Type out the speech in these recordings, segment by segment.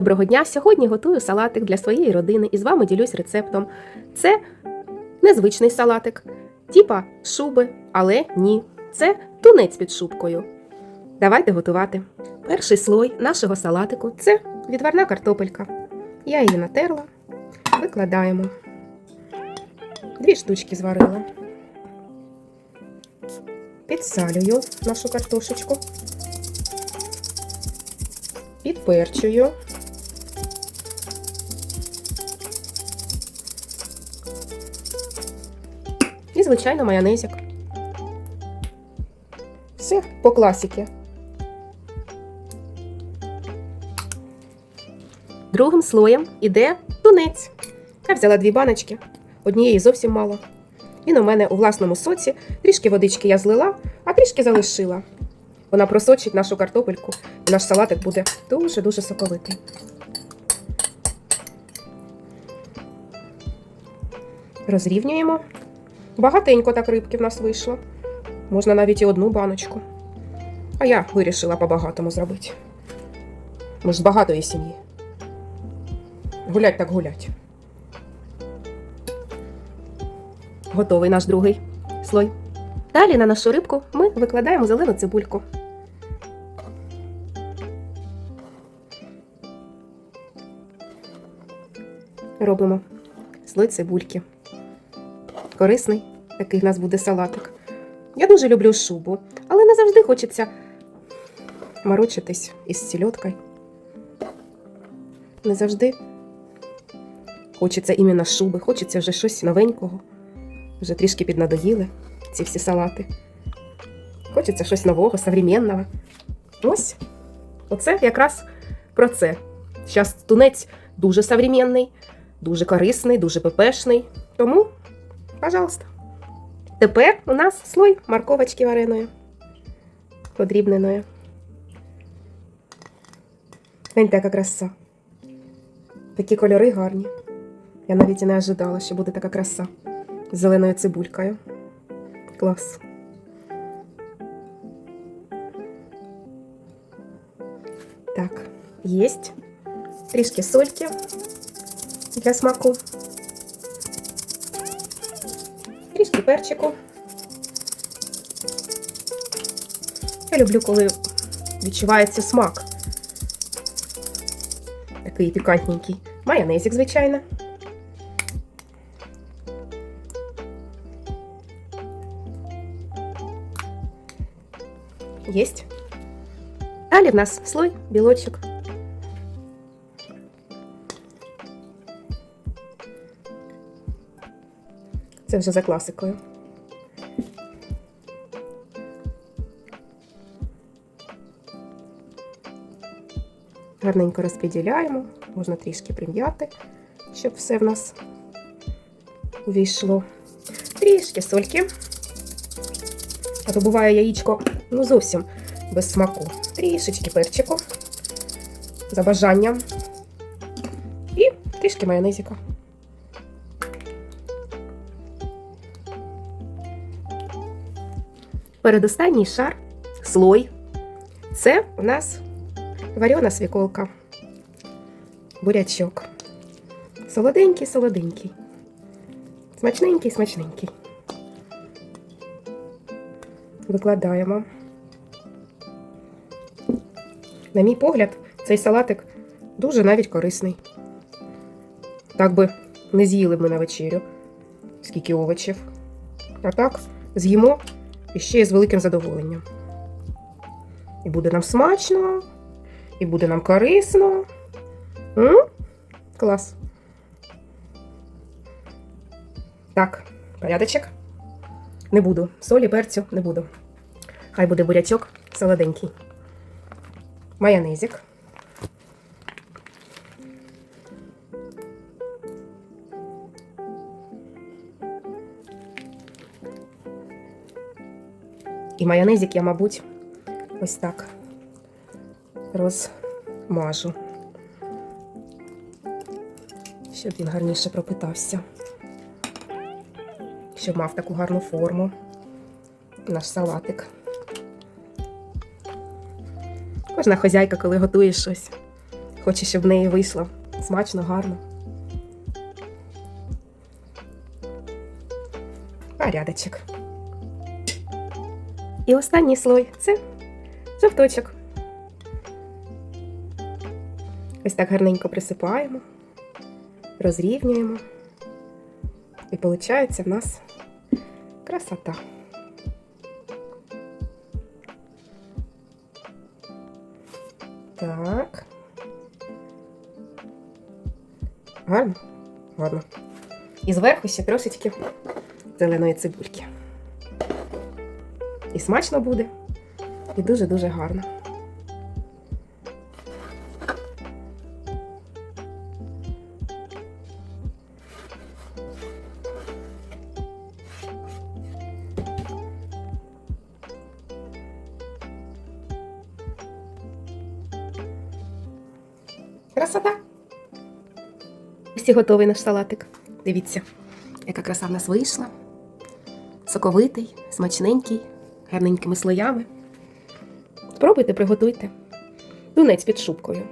Доброго дня! Сьогодні готую салатик для своєї родини і з вами ділюсь рецептом. Це незвичний салатик, типа шуби, але ні. Це тунець під шубкою. Давайте готувати. Перший слой нашого салатику це відварна картопелька. Я її натерла, викладаємо. Дві штучки зварила. Підсалюю нашу картошечку. Підперчую. І, звичайно, майонезик. Все по класіки. Другим слоєм іде тунець. Я взяла дві баночки, однієї зовсім мало. Він у мене у власному соці, трішки водички я злила, а трішки залишила. Вона просочить нашу картопельку, і наш салатик буде дуже-дуже соковитий. Розрівнюємо. Багатенько так рибки в нас вийшло. Можна навіть і одну баночку. А я вирішила по-багатому зробити. Ми ж з багатої сім'ї. Гулять так гулять. Готовий наш другий слой. Далі на нашу рибку ми викладаємо зелену цибульку. Робимо слой цибульки. Корисний, такий в нас буде салатик. Я дуже люблю шубу, але не завжди хочеться морочитись із сільоткою. Не завжди хочеться іменно шуби, хочеться вже щось новенького. Вже трішки піднадоїли ці всі салати. Хочеться щось нового, современного. Ось. Оце якраз про це. Зараз тунець дуже современний, дуже корисний, дуже пепешний. Тому, пожалуйста. Тепер у нас слой морковочки вареної, подрібненої. Гляньте, яка краса. Такі кольори гарні. Я навіть і не ожидала, що буде така краса з зеленою цибулькою. Клас. Так, єсть. Трішки сольки для смаку. Перчику. Я люблю, коли відчувається смак. Такий пікантненький. Майонезик, звичайно. Єсть. Далі в нас слой білочок. Це вже за класикою. Гарненько розподіляємо, можна трішки прим'яти, щоб все в нас увійшло. Трішки сольки. А то буває яєчко ну зовсім без смаку. Трішечки перчику за бажанням. І трішки майонезика. Передостанній шар, слой. Це у нас варена свіколка. Бурячок. Солоденький, солоденький. Смачненький, смачненький. Викладаємо. На мій погляд, цей салатик дуже навіть корисний. Так би не з'їли ми на вечерю, скільки овочів. А так з'їмо і ще з великим задоволенням. І буде нам смачно, і буде нам корисно. М? Клас. Так, порядочок. Не буду. Солі, перцю не буду. Хай буде бурячок солоденький. Майонезик. І майонезик я, мабуть, ось так розмажу, щоб він гарніше пропитався, щоб мав таку гарну форму наш салатик. Кожна хозяйка, коли готує щось, Хоче, щоб в неї вийшло смачно, гарно. Порядочок. І останній слой це жовточок. Ось так гарненько присипаємо, розрівнюємо. І виходить в нас красота. Так. Гарно? Гарно. І зверху ще трошечки зеленої цибульки. І смачно буде, і дуже-дуже гарно. Красота! Всі готовий наш салатик. Дивіться, яка краса в нас вийшла. Соковитий, смачненький, гарненькими слоями. Спробуйте, приготуйте. Дунець під шубкою.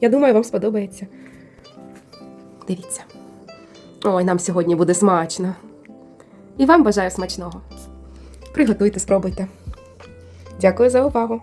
Я думаю, вам сподобається. Дивіться. Ой, нам сьогодні буде смачно. І вам бажаю смачного. Приготуйте, спробуйте. Дякую за увагу.